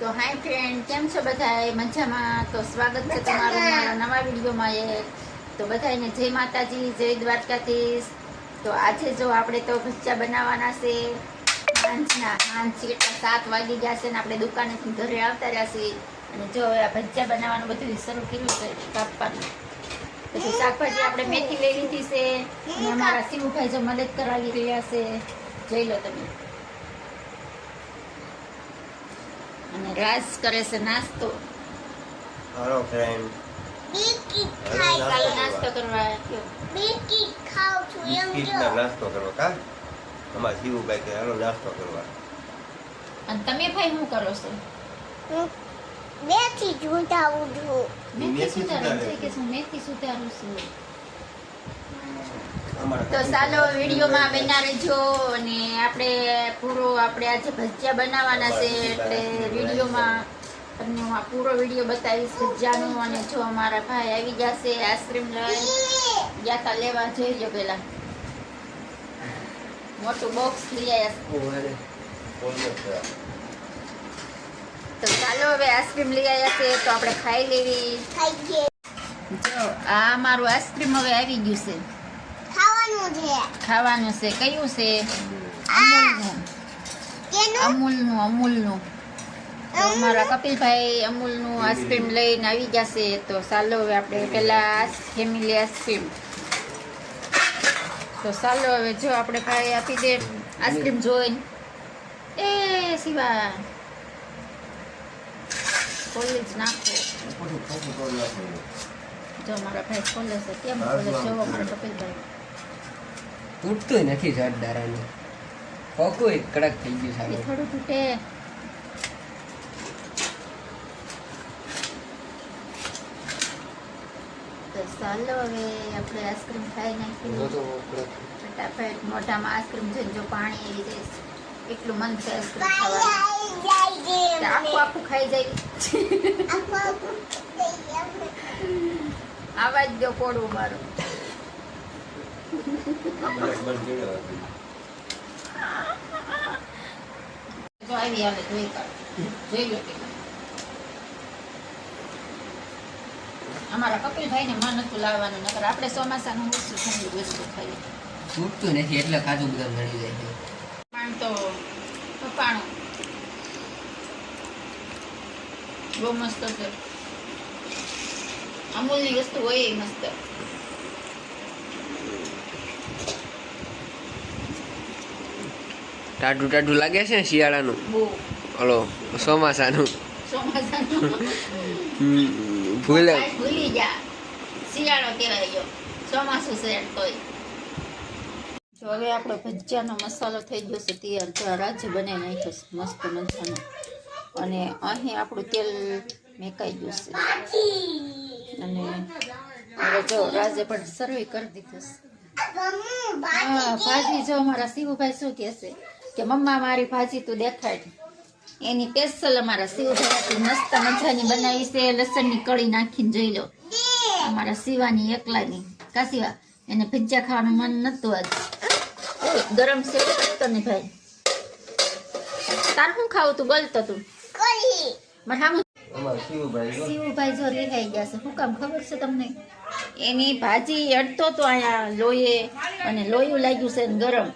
તો હાય ફ્રેન્ડ કેમ છો બધા મજામાં? તો સ્વાગત છે તમારું મારા નવા વિડીયોમાં એ. તો બધાને જય માતાજી જય દ્વારકાધીશ. તો આજે જો આપણે તો ભજીયા બનાવવાના છે. સાંજના સાંજ કેટલા સાત વાગી ગયા છે ને આપણે દુકાનેથી ઘરે આવતા રહ્યા છીએ. અને જો હવે આ ભજીયા બનાવવાનું બધું શરૂ કર્યું છે કાપવાનું પછી શાકભાજી આપણે મેથી લઈ લીધી છે. અને અમારા શિવભાઈ જો મદદ કરાવી રહ્યા છે. જોઈ લો તમે. અને રાજ કરે છે નાસ્તો. હાલો ફ્રેન્ડ બિસ્કિટ ખાઈ ચાલો નાસ્તો નાસ્તો કરવા ગયો બિસ્કિટ ખાઉં છું એમ જો. નાસ્તો કરવા કા? અમારા શિવુભાઈ કે હાલો નાસ્તો કરવા. અને તમે ભાઈ શું કરો છો? હું બેથી ઝૂંટાવું છું. મેથી મેથી સુધારું કે શું મેથી સુધારું છું? તો ચાલો વિડીયોમાં બના રહેજો અને આપણે પૂરો આપણે આજે ભજીયા બનાવવાના છે એટલે વિડીયોમાં તમને હું આ પૂરો વીડિયો બતાવીશ ભજીયાનો અને જો અમારા ભાઈ આવી જશે આઈસ્ક્રીમ લઈ ગયા તા લેવા જોઈ લો પેલા. મોટું બોક્સ લઈ આવ્યા તો ચાલો હવે આઈસ્ક્રીમ લઈ આવ્યા છે તો આપણે ખાઈ લેવી. જો આ મારું આઈસ્ક્રીમ હવે આવી ગયું છે. ખાવાનું છે. ખાવાનું છે? કયું છે? અમૂલનું. અમૂલનું અમારા કપિલભાઈ અમૂલનું આઈસ્ક્રીમ લઈને આવી જશે. તો ચાલો હવે આપણે પહેલાં ફેમિલી આઈસ્ક્રીમ. તો ચાલો હવે જો આપણે ભાઈ આપી દે આઈસ્ક્રીમ જોઈને એ શિવા કોલેજ નાખો. જો મારા ભાઈ કોલેજ છે. કેમ કોલેજ જો મારા કપિલભાઈ. તૂટતું નથી શર્ટ દારાનું એક કડક થઈ ગયું સારું થોડું તૂટે. ચાલો હવે આપણે આઈસ્ક્રીમ ખાઈ નાખી ફટાફટ મોઢામાં આઈસ્ક્રીમ છે જો પાણી આવી જાય એટલું મન છે આઈસ્ક્રીમ ખાવાનું. આખું આખું ખાઈ જાય. આવા જ જો કોડવું મારું જો આવી આવે જોઈ કાઢ જોઈ લો પેલા અમારા કપિલભાઈ વસ્તુ ખાઈએ નથી એટલે કાજુ બદામ પણ તો પપાણું બહુ મસ્ત છે. અમૂલની વસ્તુ હોય એ મસ્ત. ટાઢું ટાઢું લાગે છે શિયાળાનું? ઓલો ચોમાસાનું. ભૂલે. ભૂલી જા. શિયાળો કહેવાય ગયો. ચોમાસું છે તોય. જો હવે આપણો ભજીયાનો મસાલો થઈ ગયો છે તૈયાર. જો આ બને નાખ્યો છે મસ્ત મજાનો. અને અહીં આપણું તેલ મેકાઈ ગયું છે. અને હવે જો રાજે પણ સર્વે કરી દીધું છે. હા ભાજી જો અમારા શિવભાઈ શું કહે છે? કે મમ્મા મારી ભાજી તું દેખાડ. એની સ્પેશિયલ અમારા શિવભાઈ મસ્ત મજાની બનાવી છે. લસણની કળી નાખીને જોઈ લો. અમારા શિવાની એકલાની. કાશીવા એને ભજીયા ખાવાનું મન નતું આજ. ગરમ છે. તને ભાઈ. તાર શું ખાવું તું? બોલતો તું મારે સામું અમારા શિવુભાઈ જો. રિહાઈ ગયા છે. શું કામ ખબર છે તમને? એની ભાજી અડતો તો અહીંયા લોહીએ અને લોહી લાગ્યું છે ને ગરમ.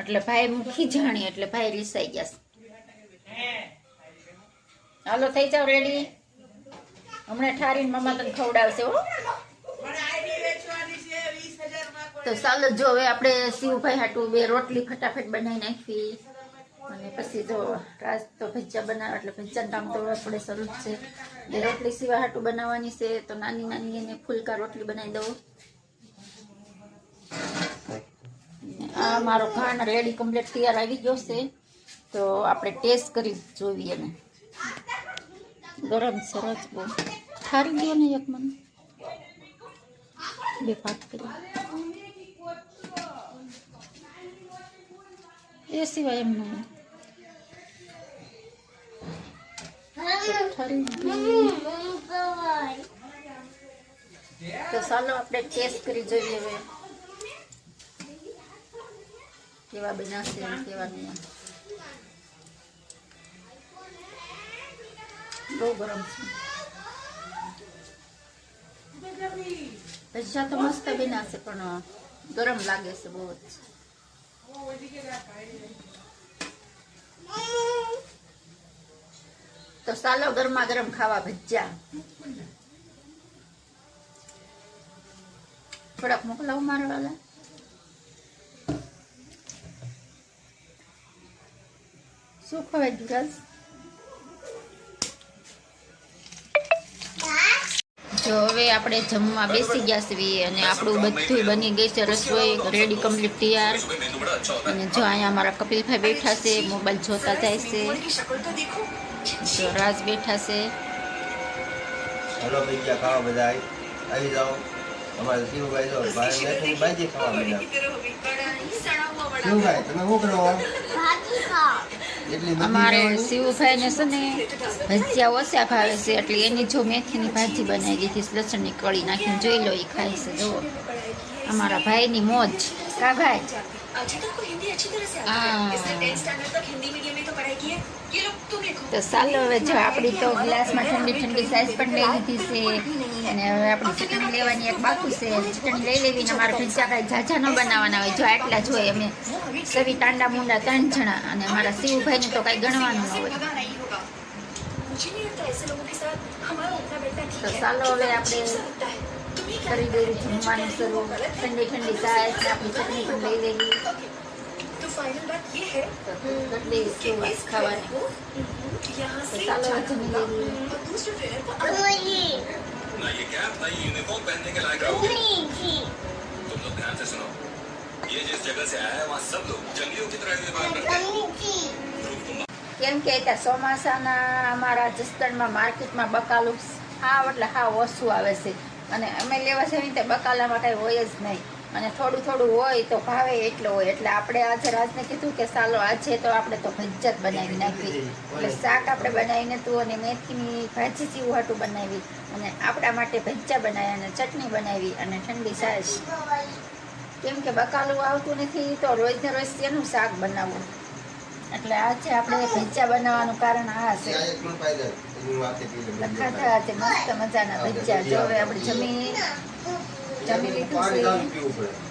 એટલે ભાઈ હું ખીજાણી, એટલે ભાઈ રીસાઈ ગયા હાલો, થઈ જાવ રેડી હમણાં ઠારીને મમ્મા તને ખવડાવશે, હો. તો ચાલો, જો હવે આપણે શિવભાઈ હાટું બે રોટલી ફટાફટ બનાવી નાખવી. અને પછી જો રાસ તો ભજીયા બનાવે, એટલે ભજીયાનું કામ તો આપણે શરૂ જ છે. બે રોટલી સિવા હાટું બનાવવાની છે, તો નાની નાની એને ફુલકા રોટલી બનાવી દઉં આ મારો ઘાણ રેડી કમ્પ્લીટ તૈયાર આવી ગયો છે. તો આપણે ટેસ્ટ કરી જોઈએ એને. ગરમ સરસ બહુ. ઠારી દો ને એક મને. બે પાક કરી એ સિવાય એમ નહીં. ઠારી દઈએ. તો ચાલો આપણે ટેસ્ટ કરી જોઈએ હવે. કેવા બનાવશે કેવા નહીં. બહુ ગરમ છે. ભજીયા તો મસ્ત બનાવશે, પણ ગરમ લાગે છે બહુ જ. તો ચાલો ગરમા ગરમ ખાવા ભજીયા. થોડાક મોકલાવું મારા શું ખવાય ધીરજ જો હવે આપણે જમવા બેસી ગયા છીએ અને આપણું બધું બની ગઈ છે રસોઈ રેડી કમ્પ્લીટ તૈયાર. અને જો અહીંયા અમારા કપિલભાઈ બેઠા છે મોબાઈલ જોતા જાય છે. જો રાજ બેઠા છે. હાલો ભજીયા ખાવા બધા આવી જાઓ. અમારે શિવભાઈ જો ભાઈ બાજી ખાવા બધા. શિવભાઈ તમે શું કરો? ભાજી બધી અમારે શિવુભાઈને છે ને ભજીયા ઓછા ભાવે છે એટલે એની જો મેથીની ભાજી બનાવી દીધી લસણની કળી નાખીને જોઈ લો એ ખાય છે જુઓ. અમારા ભાઈની મોજ. કા ભાઈ? તો સાલો હવે જો આપણી તો ગ્લાસમાં ઠંડી ઠંડી સાઈઝ પણ લઈ લીધી છે. અને હવે આપણી ચટણી લેવાની એક બાકી છે ચટણી લઈ લેવી ને અમારે ભજીયા કાંઈ ઝાઝા ન બનાવવાના હોય જો આટલા જ હોય અમે સવી ટાંડા મુંડા ત્રણ જણા અને અમારા શિવભાઈને તો કાંઈ ગણવાનું ન હોય लगा नहीं होगा मुझे नहीं लगता ऐसे लोगों के साथ हमारा उठना बैठना ठीक तो है सालो હવે तुम्हें આપણે कैसा लगता है तुम्हें क्या કરી દેવી જમવાનું શરૂ ઠંડી ઠંડી સાઈઝ ને આપણી ચટણી પણ લઈ લેવી तो फाइनल बात ये है તો કરી દેવી શરૂઆત ખાવાની यहाँ તો से ચાલો હવે जाना જમી होगा લેવી और दूसरे ट्रेनर को अलग ડુંગળી ना ये कैप ना ये यूनिफॉर्म पहनने के लायक रहोगे ડુંગળીથી तुम लोग ध्यान से सुनो ये जिस जगह से आया है वहाँ सब लोग जंगलियों की तरह व्यवहार करते हैं ડુંગળીથી ध्रुव तुम કેમ કે ત્યાં ચોમાસાના અમારા જસદણમાં માર્કેટમાં બકાલું હાવ એટલે હાવ ઓછું આવે છે અને અમે લેવા જઈએ તે બકાલામાં કાંઈ હોય જ નહીં અને થોડું થોડું હોય તો ભાવે એટલો હોય. એટલે આપણે આજે રાજને કીધું કે ચાલો આજે તો આપણે તો ભજ્જત બનાવી નાખવી. એટલે શાક આપણે બનાવીને તું અને મેથીની ભાજી ચીવું હાટું બનાવી. અને આપણા માટે ભજ્જા બનાવ્યા અને ચટણી બનાવી અને ઠંડી છાશ કેમ કે બકાલું આવતું નથી, તો રોજ ને રોજ તેનું શાક બનાવવું? એટલે આજે આપણે ભજીયા બનાવવાનું કારણ આ છે. આજે મસ્ત મજાના ભજીયા. જો હવે આપણે જમી જમી લીધું પાણી છે ચાલુ પીવું પડે